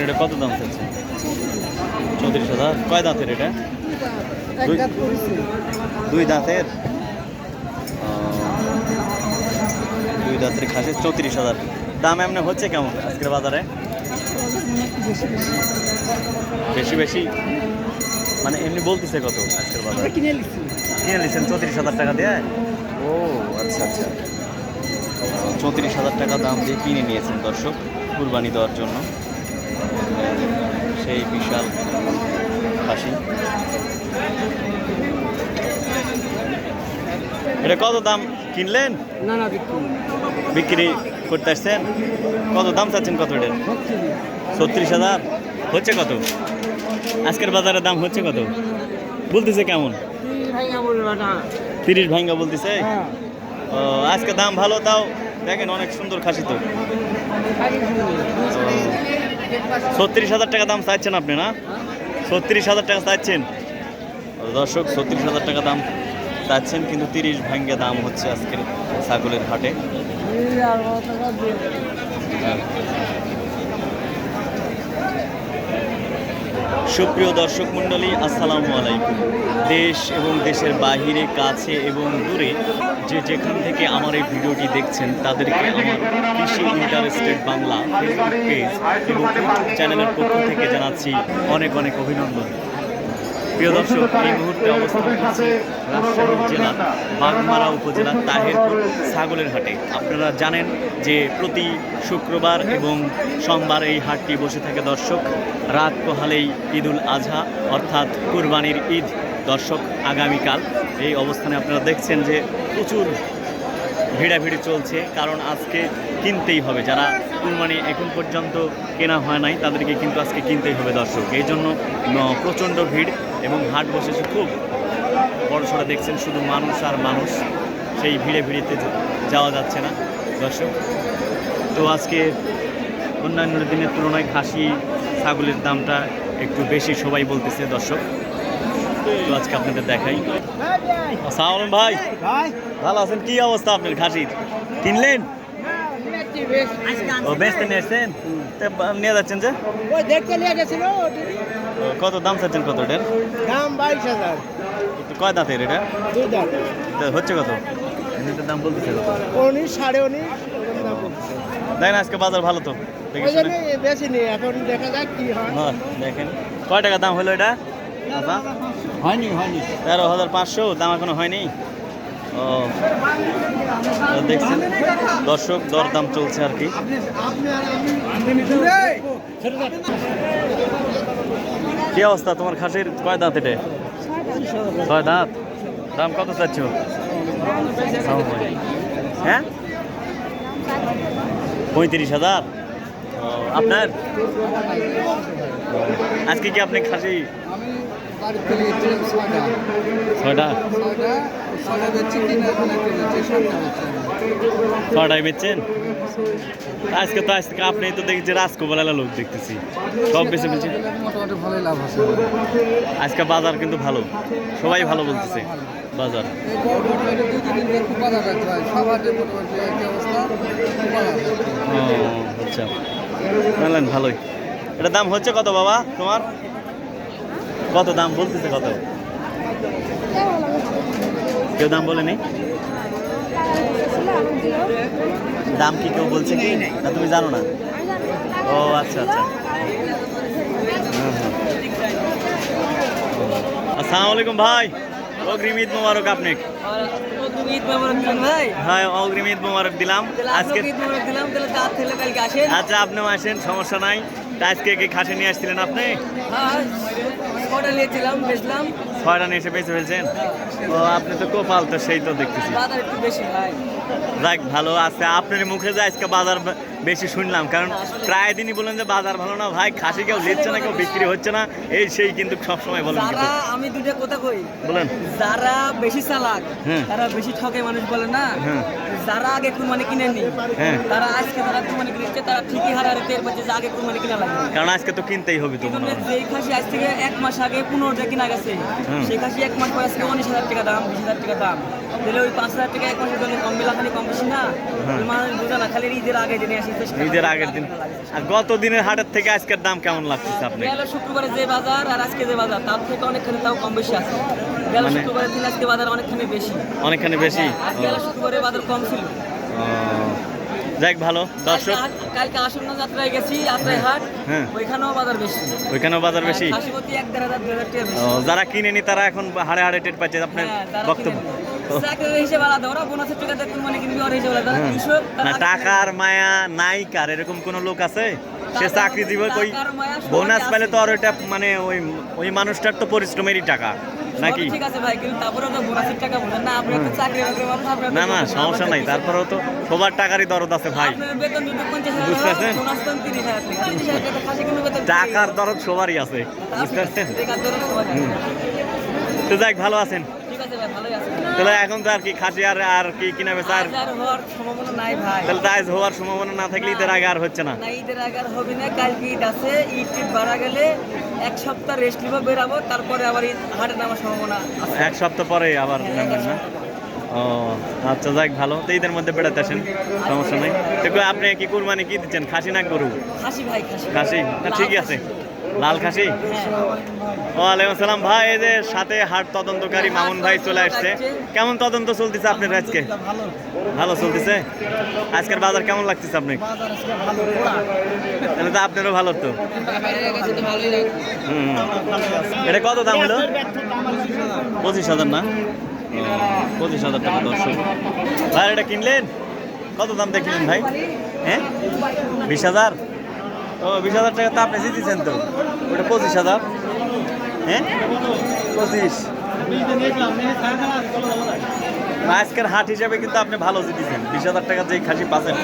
আপনার এটা কত দাম চাচ্ছেন? চৌত্রিশ হাজার। কয় দাঁতের এটা? দুই দাঁতের? দুই দাঁতের খাসি চৌত্রিশ হাজার। দাম এমনি হচ্ছে কেমন আজকের বাজারে? বেশি বেশি? মানে এমনি বলতেছে কত আজকের বাজারে? কিনে নিয়েছেন চৌত্রিশ হাজার টাকা দিয়ে? ও আচ্ছা আচ্ছা। চৌত্রিশ হাজার টাকা দাম দিয়ে কিনে নিয়েছেন দর্শক কুরবানি দেওয়ার জন্য। সেই বিশাল খাসি এটা কত দাম কিনলেন? না না বিক্রি করতে আসছেন? কত দাম চাচ্ছেন কত এটার ছত্রিশ হাজার। হচ্ছে কত? আজকের বাজারে দাম হচ্ছে কত? বলতেছে কেমন? তিরিশ ভাঙ্গা বলতেছে? হ্যাঁ। ও, আজকে দাম ভালো তাও দেখেন অনেক সুন্দর খাসি তো। ছত্রিশ হাজার টাকা দাম চাইছেন আপনি না? ছত্রিশ হাজার টাকা চাইছেন। দর্শক ছত্রিশ হাজার টাকা দাম চাচ্ছেন কিন্তু তিরিশ ভাঙ্গে দাম হচ্ছে আজকের ছাগলের হাটে। সুপ্রিয় দর্শক মণ্ডলী, আসসালামু আলাইকুম। দেশ এবং দেশের বাহিরে, কাছে এবং দূরে যে যেখান থেকে আমার এই ভিডিওটি দেখছেন, তাদেরকে আমার কৃষি ইন্টারেস্টেড বাংলা ফেসবুক পেজ এবং চ্যানেলের পক্ষ থেকে জানাচ্ছি অনেক অনেক অভিনন্দন। প্রিয় দর্শক, এই মুহূর্তে অবস্থান করছি রাজশাহী জেলা বাগমারা উপজেলার তাহেরপুর ছাগলের হাটে। আপনারা জানেন যে প্রতি শুক্রবার এবং সোমবার এই হাটটি বসে থাকে দর্শক। রাত পোহালেই ঈদুল আজহা, অর্থাৎ কুরবানির ঈদ দর্শক আগামীকাল। এই অবস্থানে আপনারা দেখছেন যে প্রচুর ভিড়াভিড়ি চলছে, কারণ আজকে কিনতেই হবে। যারা কুরবানি এখন পর্যন্ত কেনা হয় নাই, তাদেরকে কিন্তু আজকে কিনতেই হবে দর্শক। এই জন্য প্রচণ্ড ভিড়। এবং হাট বসেছে খুব বড় সড়ো দেখছেন শুধু মানুষ আর মানুষ সেই ভিড়ে ভিড়েতে যাওয়া যাচ্ছে না দর্শক। তো আজকে অন্যান্য দিনের তুলনায় খাসি ছাগলের দামটা একটু বেশি সবাই বলতেছে দর্শক। তো আজকে আপনাদের দেখাই। ভাই। ভালো আছেন? কি অবস্থা আপনার খাসির? কিনলেন? ও বেচতে নিয়ে এসছেন তা নিয়ে যাচ্ছেন যে? ওই দেখতে নিয়ে গেছিল কত দাম চাচ্ছেন কত এটার দাম বাইশ হাজার। কয় দাঁতের এটা? দুই দাম তা হচ্ছে কত? এমনিতে দাম বলতেছে কত? উনিশ সাড়ে উনিশ দাম বলছে দেখেন আজকে বাজার ভালো তো? বেশি নেই এখন দেখা যাক কি হয়। হ্যাঁ দেখেন। কয় টাকা দাম হলো এটা? হয়নি হয়নি। তেরো হাজার পাঁচশো দাম এখনও হয়নি? ও। তো দেখছেন দর্শক দর দাম চলছে আর কি। কি অবস্থা তোমার খাসির? কয় দাঁত এটা? কয় দাঁত। দাম কত চাচ্ছ? হ্যাঁ? পঁয়ত্রিশ হাজার। আপনার? আজকে কি আপনি খাসি? ছয়টা। বেচছি তিন ছয়টায় বেচছেন? আজকে তো আজকে আপনি তো দেখছি রাজকুমারেলা লোক দেখতেছি। সব বেশি বেশি মোটামুটি ভালোই লাভ আছে। আজকে বাজার কিন্তু ভালো। সবাই ভালো বলতেছে বাজার। আচ্ছা। বললেন ভালোই। এটা দাম হচ্ছে কত বাবা তোমার? কত দাম বলতেছে কত? কেউ দাম বলেনি দাম কি কেউ বলছে কি? না, তুমি জানো না? ও আচ্ছা আচ্ছা। আসসালামু আলাইকুম ভাই। অগ্রিম ঈদ মোবারক আপনি। হ্যাঁ অগ্রিম ঈদ মোবারক দিলাম। আজকে আচ্ছা আপনিও আসেন, সমস্যা নাই। আজকে কি খাসি নিয়ে আসছিলেন আপনি? হ্যাঁ বেচলাম। ছয়টা নিয়ে এসে বেঁচে ফেলছেন? ও আপনি তো কোপাল তো সেই তো দেখতেছি। বেশি ভাই। যাক ভালো আছে। আপনার মুখে যে আজকে বাজার বেশি শুনলাম কারণ প্রায় দিনই বলেন যে বাজার ভালো না ভাই খাসি কেউ দিচ্ছে না কেউ বিক্রি হচ্ছে না এই সেই কিন্তু সবসময় বলেন আমি দুটা কথা কই। বলেন। যারা বেশি চালাক হ্যাঁ। তারা বেশি ঠকে মানুষ বলে না? হ্যাঁ। যারা আগে কুরবানি কিনেনি হ্যাঁ। তারা আজকে যারা কুরবানি কিনেছে তারা ঠিকই হারারে হারে টের পাচ্ছে যে আগে কুরবানি কিনা লাগে কারণ আজকে তো কিনতেই হবে তো যেই খাসি আজ থেকে এক মাস আগে পনেরো টাকা কিনা গেছে সেই খাসি এক মাস পরে আজকে উনিশ হাজার টাকা দাম বিশ হাজার টাকা দাম। তাহলে ওই পাঁচ হাজার টাকা এক মাসের জন্য কম বেলা খালি কম বেশি না? খালি ঈদের আগের দিন। আর গত দিনের হাটের থেকে আজকের দাম কেমন লাগতেছে আপনি শুক্রবারে যে বাজার আর আজকে যে বাজার তার থেকে অনেকখানি তাও কম বেশি আছে। মানে- শুক্রবারের দিন আজকে বাজার অনেকখানি বেশি। অনেকখানি বেশি? শুক্রবারে বাজার কম ছিল। যাক ভালো। দর্শক কালকে হাট- আসন্ন যাত্রায় গেছি যাত্রায় হাট। হ্যাঁ। ওইখানেও বাজার বেশি। ওইখানেও বাজার বেশি? যারা কিনেনি তারা এখন হাড়ে হাড়ে টের পাচ্ছে। আপনার হ্যাঁ, বক্তব্য। না টাকার মায়া নাই কার এরকম কোন লোক আছে সে চাকরি দিব ওই বোনাস। পেলে তো আর ওইটা মানে ওই ওই মানুষটার তো পরিশ্রমেরই টাকা নাকি ঠিক আছে ভাই কিন্তু তারপরে তো বোনাসের টাকা বলেন না আপনি তো চাকরি বাকরি মানুষ আপনি না না সমস্যা নাই তারপরেও তো সবার টাকারই দরদ আছে ভাই বেতন যদি বুঝতেছেন? বোনাস তো টাকা। খাসি বেতন টাকার দরদ সবারই আছে বুঝতে পারছেন টাকার দরদ সবার আছে। তো যাক ভালো আছেন তাহলে এখন তো আর কি খাসি আর আর কি কিনা বেচা আর হওয়ার সম্ভাবনা নাই ভাই। তাহলে তো হওয়ার সম্ভাবনা না থাকলে ঈদের আগে আর হচ্ছে না। না ঈদের আগে আর হবে না কালকে ঈদ আছে ঈদ টিপ বাড়া গেলে এক সপ্তাহ রেস্ট নিব বেরাবো তারপরে আবার ঈদ হাটে নামার সম্ভাবনা এক সপ্তাহ পরে আবার নামবেন না? ও আচ্ছা যাক ভালো। তো ঈদের মধ্যে বেড়াতে আসেন? সমস্যা নেই। তো আপনি কি কুরবানি কি দিচ্ছেন? খাসি না গরু? খাসি ভাই খাসি। খাসি? না ঠিকই আছে। লাল খাসি? হ্যাঁ। ওয়ালাইকুম আসসালাম ভাই এই যে সাথে হাট তদন্তকারী মামুন ভাই চলে আসছে। কেমন তদন্ত চলতেছে আপনার আজকে? ভালো চলতেছে? আজকের বাজার কেমন লাগতেছে আপনি তাহলে তো আপনারও ভালো তো। এটা কত দাম হলো? পঁচিশ হাজার না? পঁচিশ হাজার টাকা দর্শক। ভাই এটা কিনলেন? কত দাম দেখলেন ভাই? হ্যাঁ? বিশ হাজার? ও, বিশ হাজার টাকা তো আপনি জিতেছেন তো। ওটা পঁচিশ হাজার। হ্যাঁ? পঁচিশ। আজকের হাট হিসাবে কিন্তু আপনি ভালো জিতেছেন বিশ হাজার টাকা যেই খাসি পাচ্ছেন।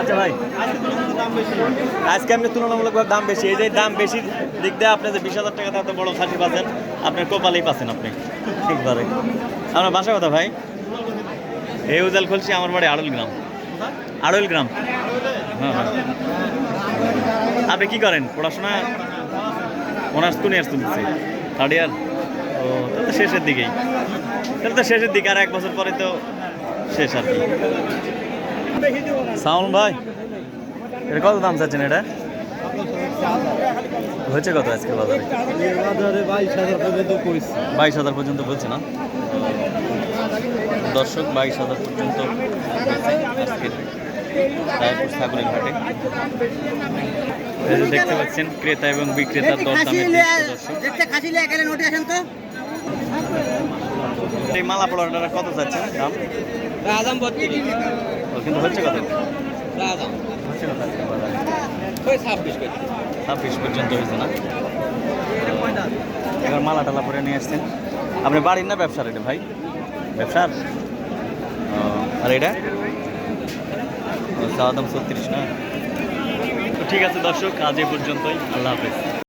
আচ্ছা ভাই, আজকে আপনি তুলনামূলকভাবে দাম বেশি। এই যে দাম বেশি দিক দিয়ে আপনি যে বিশ হাজার টাকা এত বড় খাসি পাচ্ছেন, আপনার কপালেই পাচ্ছেন আপনি। ঠিকবারে আপনার বাসা কথা ভাই? এই উজাল খুলছি, আমার বাড়ি আড়ল গ্রাম। আড়ল গ্রাম? হ্যাঁ হ্যাঁ। আপনি কি করেন? পড়াশোনা? অনার্স কোন ইয়ার্স থার্ড ইয়ার ও তো শেষের দিকেই। তাহলে তো শেষের দিকে, আর এক বছর পরে তো শেষ আর কি। সাউন্ড ভাই এটা কত দাম চাচ্ছেন এটা? হয়েছে কত আজকে বাজারে? বাইশ হাজার পর্যন্ত বলছে না? দর্শক, বাইশ হাজার পর্যন্ত আজকের রায়পুর ছাগলের হাটে। দেখতে পাচ্ছেন, ক্রেতা এবং বিক্রেতার দর দামের দর্শক। এই মালা পড়াটা কত চাচ্ছেন দাম? রাজাম বত্রিশ। কিন্তু হচ্ছে কত? রাজাম। হচ্ছে কত? ওই ছাব্বিশ পর্যন্ত হয়েছে না? এবার মালা টালা পরে নিয়ে আসছেন। আপনি বাড়ির না ব্যবসার এটা ভাই? ব্যবসার? আর এটা? চাওয়া দাম ছত্রিশ না? ঠিক আছে দর্শক আজ এ পর্যন্তই। আল্লাহ হাফেজ।